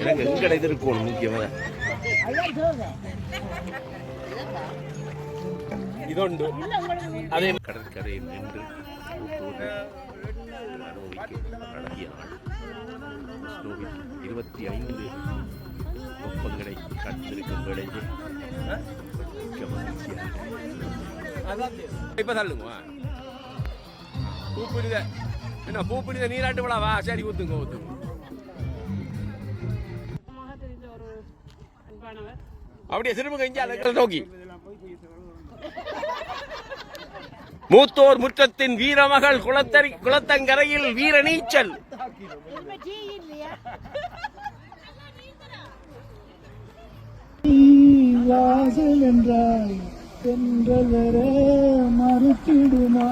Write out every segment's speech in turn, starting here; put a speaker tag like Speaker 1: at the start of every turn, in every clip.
Speaker 1: எனக்கு எங்கட இது இருக்கணும் முக்கியமா? இதொண்டு. அதே கடற்கரையில் நின்று அழகிய நாள் இருபத்தி ஐந்து ஒப்பங்களை காத்திருக்கும் வேளையில் இப்ப தள்ளுங்க. பூ புனித என்ன பூ புனித நீராட்டு விழாவா? சரி ஊத்துங்க ஊத்துங்க. அப்படியே திரும்ப கஞ்சி நோக்கி. மூத்தோர் முற்றத்தின் வீரமகள் குளத்தரி குளத்தங்கரையில் வீர நீச்சல்.
Speaker 2: வாசல் என்றாய் தென்றல் வர மறுத்திடுமா?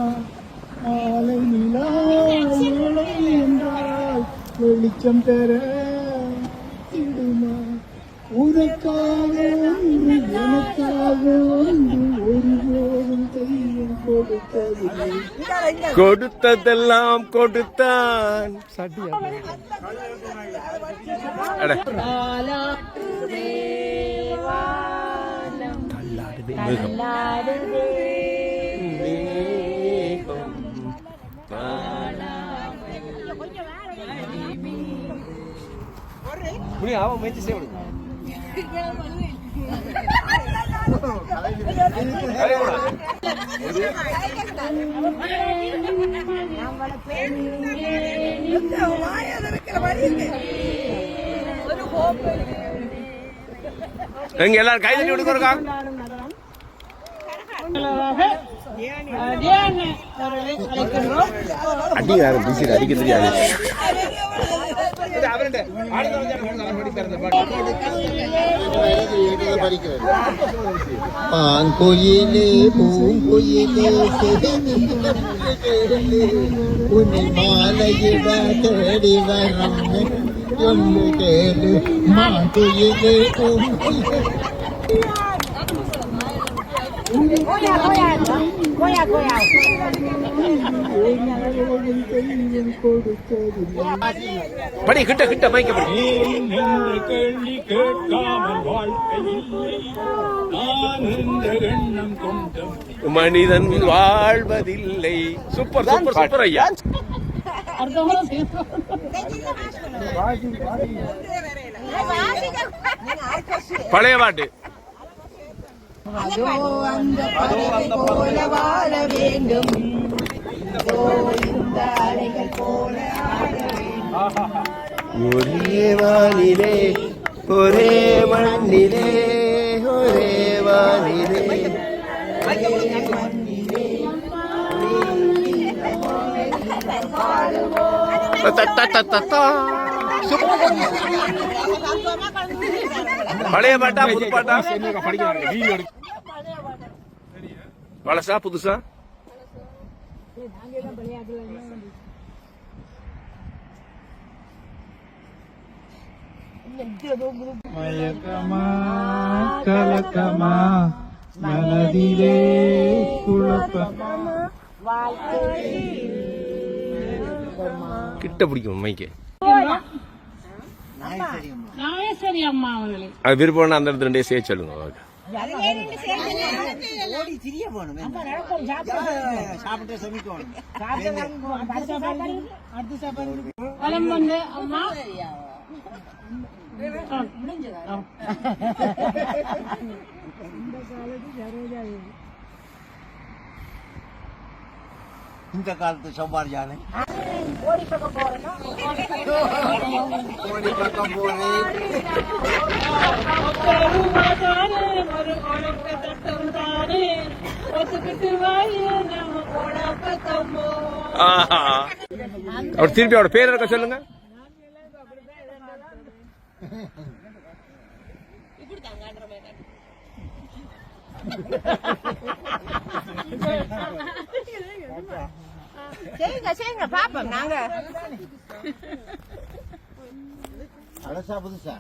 Speaker 2: மாலை நிலா என்றால் வெளிச்சம் பெற
Speaker 1: கொடுத்ததெல்லாம் கொடுத்தான். முடியும் அவன் முயற்சி செய்ய எங்க எல்லாரும் கை தட்டி விடுக்கிறோம்
Speaker 3: கொண்டாடும் நகரம் தியானி அவர்களை அழைக்கின்றோம்
Speaker 1: அடி யாரும் பிசி அடிக்க தெரியாது
Speaker 2: പാങ്കുയിലേ പൂങ്കുയിലേ പുനിമാലയിട തേടി വരന്ന് ഒന്ന് കേട് മാങ്കുയിലേ
Speaker 1: படி கிட்ட கிட்ட மைக்க படி.
Speaker 2: கேள்வி கேட்காமல் வாழ்க்கையில்லை
Speaker 1: மனிதன் வாழ்வதில்லை. சூப்பர் சூப்பர் சூப்பர் ஐயா.
Speaker 3: பழைய பாட்டு. சேர்த்து
Speaker 1: பழைய பாட்டு
Speaker 4: போல வாழ வேண்டும்
Speaker 1: ஒரே வானிலே ஒரே மண்ணிலே ஒரே வானிலே பழைய பாட்டா புது பாட்டா? பழசா புதுசா?
Speaker 2: மயக்கமா கலக்கமா மனதிலே குழப்பமா?
Speaker 1: கிட்ட பிடிக்கும் மைக்கு
Speaker 3: நாகேஸ்வரி அம்மா அவர்களை.
Speaker 1: அது விருப்பம்னா அந்த இடத்துல ரெண்டே சேர்த்து சொல்லுங்க வாங்க.
Speaker 3: வலம் வந்து அம்மா.
Speaker 5: இந்த காலத்து சம்பார் யானை
Speaker 3: போட பக்கமோ
Speaker 1: ஆஹா. அவர் திருப்பி அவரோட பேர் இருக்க சொல்லுங்க
Speaker 4: செய்யுங்க செய்யுங்க பாப்போம் நாங்க
Speaker 5: அலசா புதுசா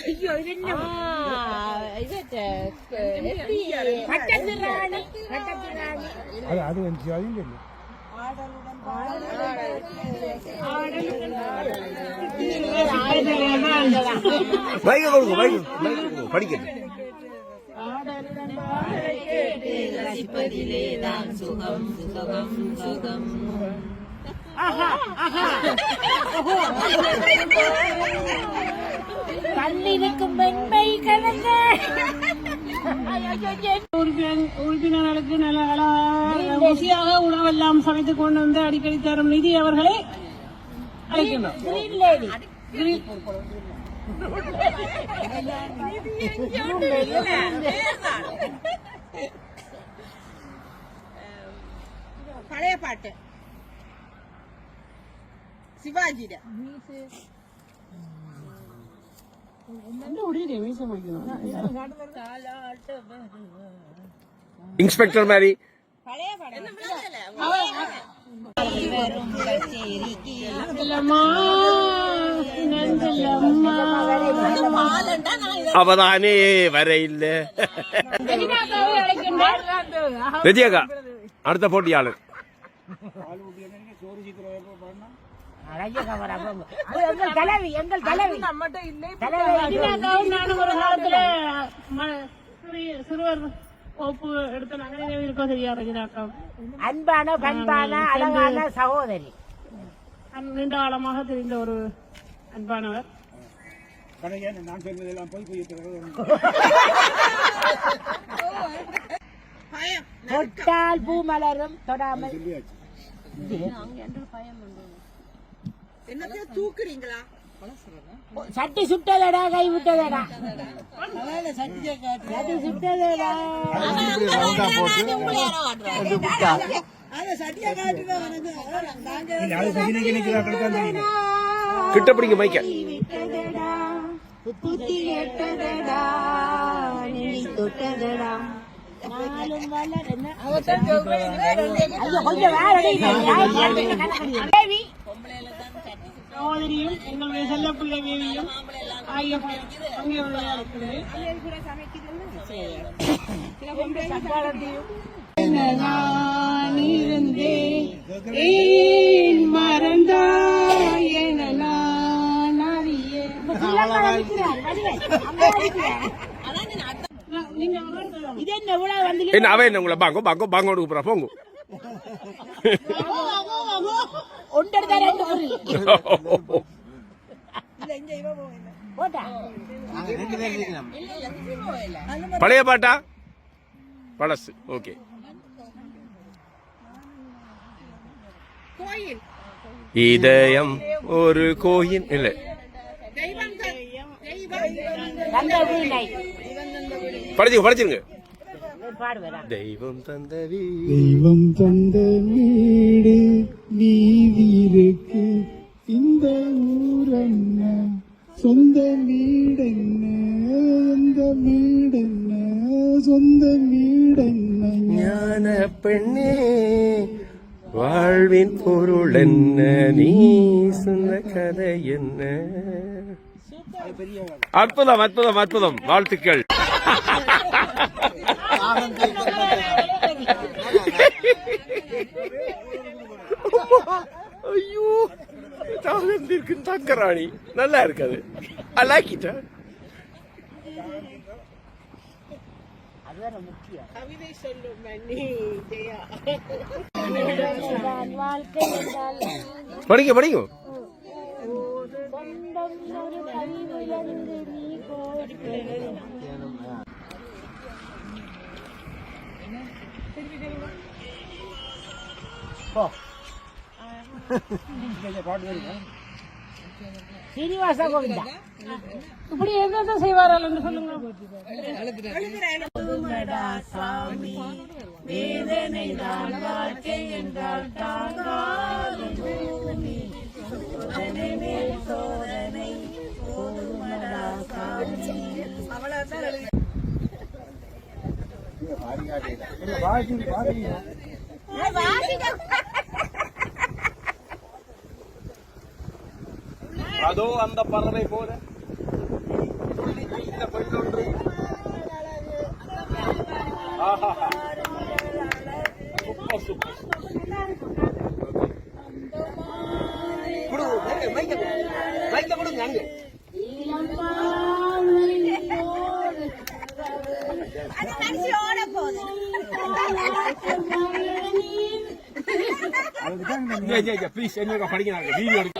Speaker 4: ஐயோ இது என்ன இது
Speaker 2: அது அது வந்து
Speaker 1: மைக்க கொடுங்க மைக்க மைக்க கொடுங்க படிக்கணும்
Speaker 4: கண்ணிருக்கும் வெண்மை கலந்த
Speaker 3: உறுப்பினர்- உறுப்பினர்களுக்கு நல்ல ருசியாக உணவெல்லாம் சமைத்து கொண்டு வந்து அடிக்கடி தரும் நிதி அவர்களை அழைக்கின்றோம்.
Speaker 4: கிரீன் லேடி
Speaker 6: பழைய பாட்டு. சிவாஜிட
Speaker 1: இன்ஸ்பெக்டர் மாதிரி
Speaker 3: செல்லம்மா, நன் செல்லம்மா.
Speaker 1: அவதானே வர இல்ல.
Speaker 3: ரெஜினாக்காவை
Speaker 4: தலைவி எங்கள் தலைவி.
Speaker 3: நானும் ஒரு காலத்துல சிறுவர் எடுத்த நகரிலே இருக்கோ சரியா ரெஜினாக்கா
Speaker 4: அன்பான பண்பான அழகான சகோதரி.
Speaker 3: நீண்ட காலமாக தெரிந்த ஒரு அன்பானவர்.
Speaker 2: நான் சொல்வதெல்லாம் போய் போய்
Speaker 6: பயம்
Speaker 4: தொட்டால் பூ மலரும் தொடாமல்.
Speaker 6: என்னத்தையும் தூக்குறீங்களா?
Speaker 4: சட்டி சுட்டதடா கை விட்டதடா. சட்டி சுட்டதடா.
Speaker 5: குட்டா
Speaker 1: பிடிங்க மைக்க.
Speaker 4: புத்தி கெட்டதடா நீ தொட்டதடா கொஞ்சம் வேற
Speaker 3: சகோதரியும் எங்களுடைய செல்ல பிள்ளை தேவியும் ஆகிய அங்கே இருக்கிறது நான் இருந்தேன் ஏன் மறந்தாய் என நான் அறியேன். நீங்க அவர்கள்
Speaker 4: இது என்ன
Speaker 1: அவன் உங்களை பாங்கோ பாங்கோ பாங்கோ கொடுக்க போறா போங்க. பழைய பாட்டா? பழசு ஓகே.
Speaker 6: கோயில்.
Speaker 1: இதயம் ஒரு கோயில் இல்ல. படிச்சுங்க படிச்சிருங்க. தெய்வம் தந்த வீ-
Speaker 2: தெய்வம் தந்த வீடு நீதிருக்கு இந்த ஊரண்ண சொந்த வீடென்ன? எந்த வீடென்ன? சொந்த வீடென்ன?
Speaker 1: ஞான பெண்ணே வாழ்வின் பொருள் என்ன? நீ சொன்ன கதை என்ன? அற்புதம் அற்புதம் அற்புதம். வாழ்த்துக்கள். ஐயோ தாகந்திற்கு தக்கராணி நல்லா இருக்காது.
Speaker 4: என்றால்
Speaker 1: படிங்க படிங்க.
Speaker 4: சொந்தம் ஒரு கவிவிலங்கு நீ கோர்த்து சீனிவாச கோவிந்தா.
Speaker 3: இப்படி எந்த செய்வார்கள் என்று சொல்லுங்க.
Speaker 1: அதோ அந்த பறவை போல.
Speaker 4: இந்த பெண் சூப்பர் சூப்பர். கொடுங்க மைக்க மைக்க கொடுங்க அங்கே. ப்ளீஸ் என்ன படிக்கிறாங்க வீடியோ எடுக்க